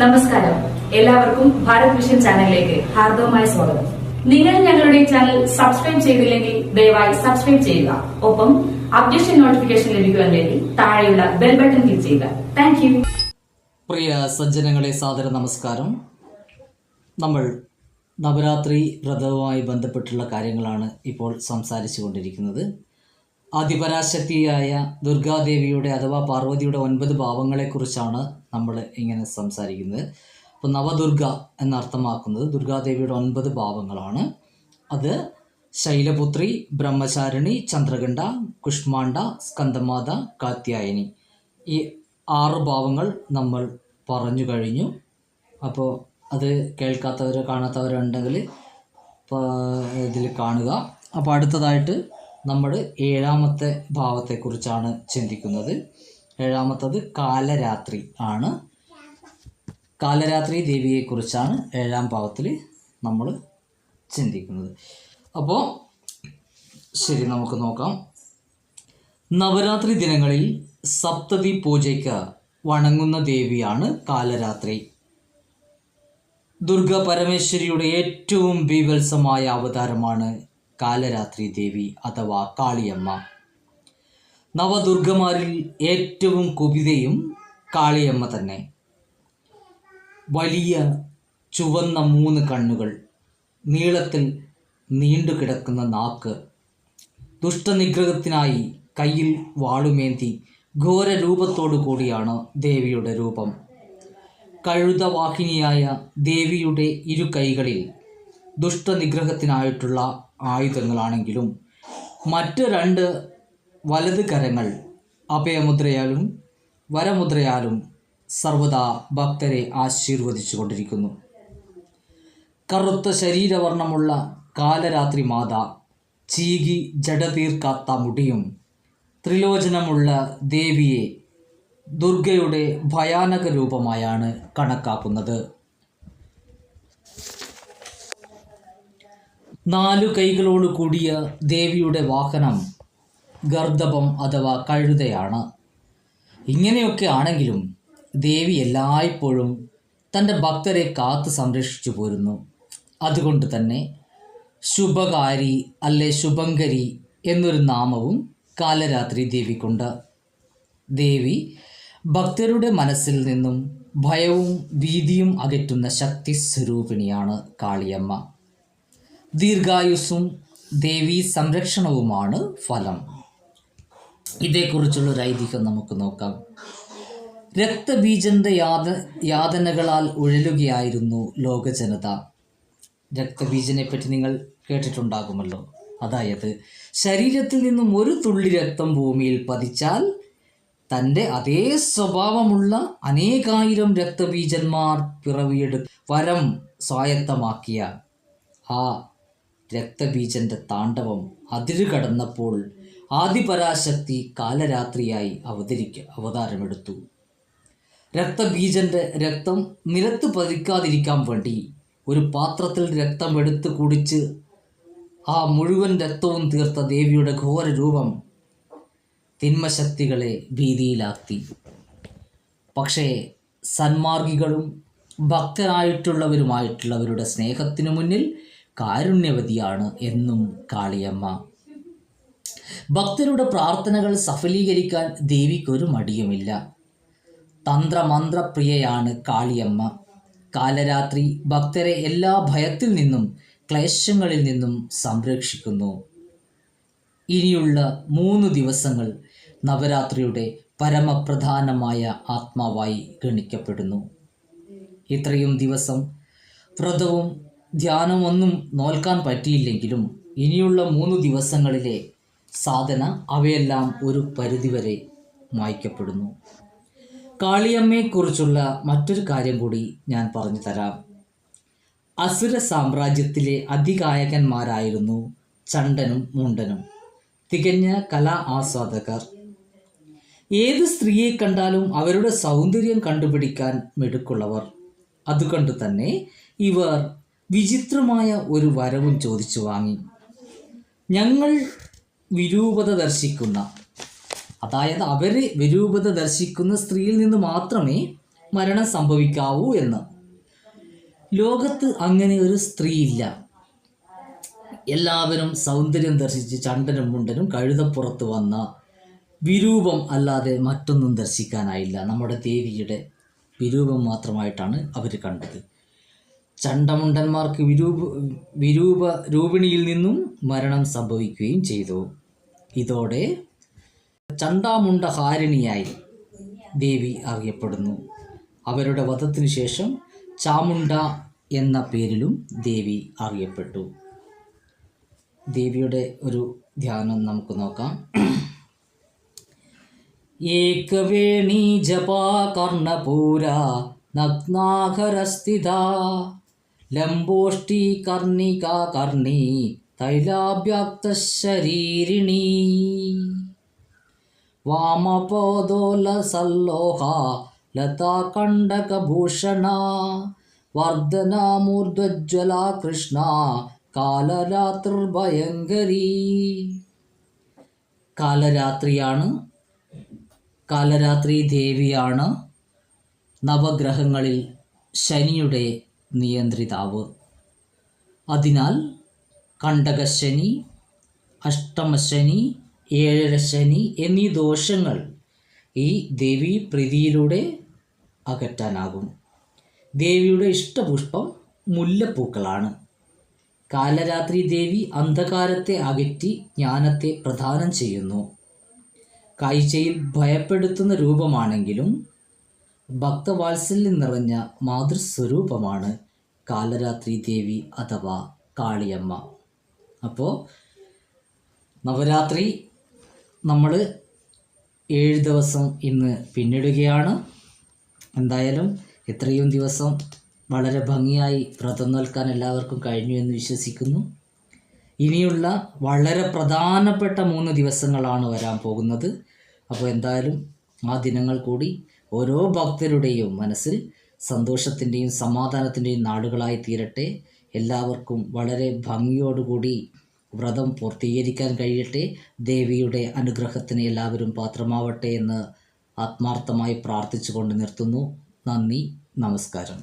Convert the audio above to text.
നമസ്കാരം. എല്ലാവർക്കും ഭാരത് വിഷൻ ചാനലിലേക്ക് ഹാർദവമായ സ്വാഗതം. നിങ്ങൾ ഞങ്ങളുടെ ചാനൽ സബ്സ്ക്രൈബ് ചെയ്തില്ലെങ്കിൽ ദയവായി സബ്സ്ക്രൈബ് ചെയ്യുക. ഒപ്പം അപ്ഡേഷൻ നോട്ടിഫിക്കേഷൻ ലഭിക്കുവാൻ വേണ്ടി താഴെയുള്ള ബെൽ ബട്ടൺ ക്ലിക്ക് ചെയ്യുക. താങ്ക് പ്രിയ സജ്ജനങ്ങളെ സാദര നമസ്കാരം. നമ്മൾ നവരാത്രി വ്രതവുമായി ബന്ധപ്പെട്ടുള്ള കാര്യങ്ങളാണ് ഇപ്പോൾ സംസാരിച്ചു കൊണ്ടിരിക്കുന്നത്. ആദിപരാശക്തിയായ ദുർഗാദേവിയുടെ അഥവാ പാർവതിയുടെ ഒൻപത് ഭാവങ്ങളെക്കുറിച്ചാണ് നമ്മൾ ഇങ്ങനെ സംസാരിക്കുന്നത്. അപ്പോൾ നവദുർഗ എന്നർത്ഥമാക്കുന്നത് ദുർഗാദേവിയുടെ ഒൻപത് ഭാവങ്ങളാണ്. അത് ശൈലപുത്രി ബ്രഹ്മചാരിണി ചന്ദ്രകണ്ഠ കുഷ്മാണ്ഡ സ്കന്ദമാത കാത്യായനി. ഈ ആറ് ഭാവങ്ങൾ നമ്മൾ പറഞ്ഞു കഴിഞ്ഞു. അപ്പോൾ അത് കേൾക്കാത്തവരോ കാണാത്തവരോ ഉണ്ടെങ്കിൽ ഇതിൽ കാണുക. അപ്പോൾ അടുത്തതായിട്ട് നമ്മൾ ഏഴാമത്തെ ഭാവത്തെക്കുറിച്ചാണ് ചിന്തിക്കുന്നത്. ഏഴാമത്തത് കാലരാത്രി ആണ്. കാലരാത്രി ദേവിയെക്കുറിച്ചാണ് ഏഴാം ഭാവത്തിൽ നമ്മൾ ചിന്തിക്കുന്നത്. അപ്പോൾ ശരി നമുക്ക് നോക്കാം. നവരാത്രി ദിനങ്ങളിൽ സപ്തതി പൂജയ്ക്ക് വണങ്ങുന്ന ദേവിയാണ് കാലരാത്രി. ദുർഗ പരമേശ്വരിയുടെ ഏറ്റവും ബീവത്സമായ അവതാരമാണ് കാലരാത്രി ദേവി അഥവാ കാളിയമ്മ. നവദുർഗമാരിൽ ഏറ്റവും കുപിതയും കാളിയമ്മ തന്നെ. വലിയ ചുവന്ന മൂന്ന് കണ്ണുകൾ നീളത്തിൽ നീണ്ടുകിടക്കുന്ന നാക്ക് ദുഷ്ടനിഗ്രഹത്തിനായി കയ്യിൽ വാളുമേന്തി ഘോര രൂപത്തോടു കൂടിയാണ് ദേവിയുടെ രൂപം. കഴുതവാഹിനിയായ ദേവിയുടെ ഇരു കൈകളിൽ ദുഷ്ടനിഗ്രഹത്തിനായിട്ടുള്ള ആയുധങ്ങളാണെങ്കിലും മറ്റ് രണ്ട് വലത് കരങ്ങൾ അഭയമുദ്രയാലും വരമുദ്രയാലും സർവദാ ഭക്തരെ ആശീർവദിച്ചു കൊണ്ടിരിക്കുന്നു. കറുത്ത ശരീരവർണമുള്ള കാലരാത്രി മാത ചീകി ജഡതീർക്കാത്ത മുടിയും ത്രിലോചനമുള്ള ദേവിയെ ദുർഗയുടെ ഭയാനക രൂപമായാണ് കണക്കാക്കുന്നത്. നാലു കൈകളോട് കൂടിയ ദേവിയുടെ വാഹനം ഗർദഭം അഥവാ കഴുതയാണ്. ഇങ്ങനെയൊക്കെ ആണെങ്കിലും ദേവി എല്ലായ്പ്പോഴും തന്റെ ഭക്തരെ കാത്തു സംരക്ഷിച്ചു പോരുന്നു. അതുകൊണ്ട് തന്നെ ശുഭകാരി അല്ലെ ശുഭങ്കരി എന്നൊരു നാമവും കാലരാത്രി ദേവിക്കുണ്ട്. ദേവി ഭക്തരുടെ മനസ്സിൽ നിന്നും ഭയവും ഭീതിയും അകറ്റുന്ന ശക്തി സ്വരൂപിണിയാണ് കാളിയമ്മ. ദീർഘായുസ്സും ദേവീ സംരക്ഷണവുമാണ് ഫലം. ഇതേക്കുറിച്ചുള്ള ഒരു ഐതിഹ്യം നമുക്ക് നോക്കാം. രക്തബീജന്റെ യാത യാതനകളാൽ ഉഴലുകയായിരുന്നു ലോകജനത. രക്തബീജനെ പറ്റി നിങ്ങൾ കേട്ടിട്ടുണ്ടാകുമല്ലോ. അതായത് ശരീരത്തിൽ നിന്നും ഒരു തുള്ളി രക്തം ഭൂമിയിൽ പതിച്ചാൽ തന്റെ അതേ സ്വഭാവമുള്ള അനേകായിരം രക്തബീജന്മാർ പിറവിയെടു വരം സ്വായത്തമാക്കിയ ആ രക്തബീജന്റെ താണ്ഡവം അതിരുകടന്നപ്പോൾ ആദിപരാശക്തി കാലരാത്രിയായി അവതരിക്ക അവതാരമെടുത്തു. രക്തബീജന്റെ രക്തം നിലത്ത് പതിക്കാതിരിക്കാൻ വേണ്ടി ഒരു പാത്രത്തിൽ രക്തം എടുത്ത് കുടിച്ച് ആ മുഴുവൻ രക്തവും തീർത്ത ദേവിയുടെ ഘോര രൂപം തിന്മശക്തികളെ ഭീതിയിലാക്കി. പക്ഷേ സന്മാർഗികളും ഭക്തരായിട്ടുള്ളവരുമായിട്ടുള്ളവരുടെ സ്നേഹത്തിനു മുന്നിൽ കാരുണ്യവതിയാണ് എന്നും കാളിയമ്മ. ഭക്തരുടെ പ്രാർത്ഥനകൾ സഫലീകരിക്കാൻ ദേവിക്കൊരു മടിയുമില്ല. തന്ത്രമന്ത്രപ്രിയയാണ് കാളിയമ്മ. കാലരാത്രി ഭക്തരെ എല്ലാ ഭയത്തിൽ നിന്നും ക്ലേശങ്ങളിൽ നിന്നും സംരക്ഷിക്കുന്നു. ഇനിയുള്ള മൂന്ന് ദിവസങ്ങൾ നവരാത്രിയുടെ പരമപ്രധാനമായ ആത്മാവായി ഗണിക്കപ്പെടുന്നു. ഇത്രയും ദിവസം വ്രതവും ധ്യാനമൊന്നും നോൽക്കാൻ പറ്റിയില്ലെങ്കിലും ഇനിയുള്ള മൂന്ന് ദിവസങ്ങളിലെ സാധന അവയെല്ലാം ഒരു പരിധിവരെ മായ്ക്കപ്പെടുന്നു. കാളിയമ്മയെക്കുറിച്ചുള്ള മറ്റൊരു കാര്യം കൂടി ഞാൻ പറഞ്ഞു തരാം. അസുര സാമ്രാജ്യത്തിലെ അതികായകന്മാരായിരുന്നു ചണ്ടനും മുണ്ടനും. തികഞ്ഞ കലാ ആസ്വാദകർ. ഏത് സ്ത്രീയെ കണ്ടാലും അവരുടെ സൗന്ദര്യം കണ്ടുപിടിക്കാൻ മിടുക്കുള്ളവർ. അതുകൊണ്ട് തന്നെ ഇവർ വിചിത്രമായ ഒരു വരവും ചോദിച്ചു വാങ്ങി. ഞങ്ങൾ വിരൂപത ദർശിക്കുന്ന അതായത് അവർ വിരൂപത ദർശിക്കുന്ന സ്ത്രീയിൽ നിന്ന് മാത്രമേ മരണം സംഭവിക്കാവൂ എന്ന്. ലോകത്ത് അങ്ങനെ ഒരു സ്ത്രീയില്ല. എല്ലാവരും സൗന്ദര്യം ദർശിച്ച് ചണ്ടനും മുണ്ടനും കഴുതപ്പുറത്ത് വന്ന വിരൂപം അല്ലാതെ മറ്റൊന്നും ദർശിക്കാനായില്ല. നമ്മുടെ ദേവിയുടെ വിരൂപം മാത്രമായിട്ടാണ് അവർ കണ്ടത്. ചണ്ടമുണ്ടന്മാർക്ക് വിരൂപ വിരൂപ രൂപിണിയിൽ നിന്നും മരണം സംഭവിക്കുകയും ചെയ്തു. ഇതോടെ ചണ്ടാമുണ്ടഹാരിണിയായി ദേവി അറിയപ്പെടുന്നു. അവരുടെ വധത്തിനു ശേഷം ചാമുണ്ട എന്ന പേരിലും ദേവി അറിയപ്പെട്ടു. ദേവിയുടെ ഒരു ധ്യാനം നമുക്ക് നോക്കാം. ഏകവേണി ജപാ കർണപൂര നഗ്നാഹരസ്ഥിത ലംബോഷ്ടി കർണിക കർണി തൈലാഭ്യാപ്ത ശരീരിണി വാമപോദോല സല്ലോഹ ലതാകണ്ഡകഭൂഷണ വർദ്ധനാമൂർധ്വജ്വല കൃഷ്ണ കാലരാത്രിർഭയങ്കരി കാലരാത്രിയാണ്. കാലരാത്രി ദേവിയാണ്. നവഗ്രഹങ്ങളിൽ ശനിയുടെ നിയന്ത്രിതാവ്. അതിനാൽ കണ്ടകശനി അഷ്ടമശനി ഏഴരശനി എന്നീ ദോഷങ്ങൾ ഈ ദേവി പ്രീതിയിലൂടെ അകറ്റാനാകും. ദേവിയുടെ ഇഷ്ടപുഷ്പം മുല്ലപ്പൂക്കളാണ്. കാലരാത്രി ദേവി അന്ധകാരത്തെ അകറ്റി ജ്ഞാനത്തെ പ്രദാനം ചെയ്യുന്നു. കാഴ്ചയിൽ ഭയപ്പെടുത്തുന്ന രൂപമാണെങ്കിലും ഭക്തവാത്സല്യം നിറഞ്ഞ മാതൃസ്വരൂപമാണ് കാലരാത്രി ദേവി അഥവാ കാളിയമ്മ. അപ്പോൾ നവരാത്രി നമ്മൾ ഏഴ് ദിവസം ഇന്ന് പിന്നിടുകയാണ്. എന്തായാലും എത്രയും ദിവസം വളരെ ഭംഗിയായി വ്രതം നൽകാൻ എല്ലാവർക്കും കഴിഞ്ഞു എന്ന് വിശ്വസിക്കുന്നു. ഇനിയുള്ള വളരെ പ്രധാനപ്പെട്ട മൂന്ന് ദിവസങ്ങളാണ് വരാൻ പോകുന്നത്. അപ്പോൾ എന്തായാലും ആ ദിനങ്ങൾ കൂടി ഓരോ ഭക്തരുടെയും മനസ്സിൽ സന്തോഷത്തിന്റെയും സമാധാനത്തിന്റെയും നാടുകളായി തീരട്ടെ. എല്ലാവർക്കും വളരെ ഭംഗിയോടുകൂടി വ്രതം പൂർത്തീകരിക്കാൻ കഴിയട്ടെ. ദേവിയുടെ അനുഗ്രഹത്തിന് എല്ലാവരും പാത്രമാവട്ടെ എന്ന് ആത്മാർത്ഥമായി പ്രാർത്ഥിച്ചുകൊണ്ട് നിർത്തുന്നു. നന്ദി നമസ്കാരം.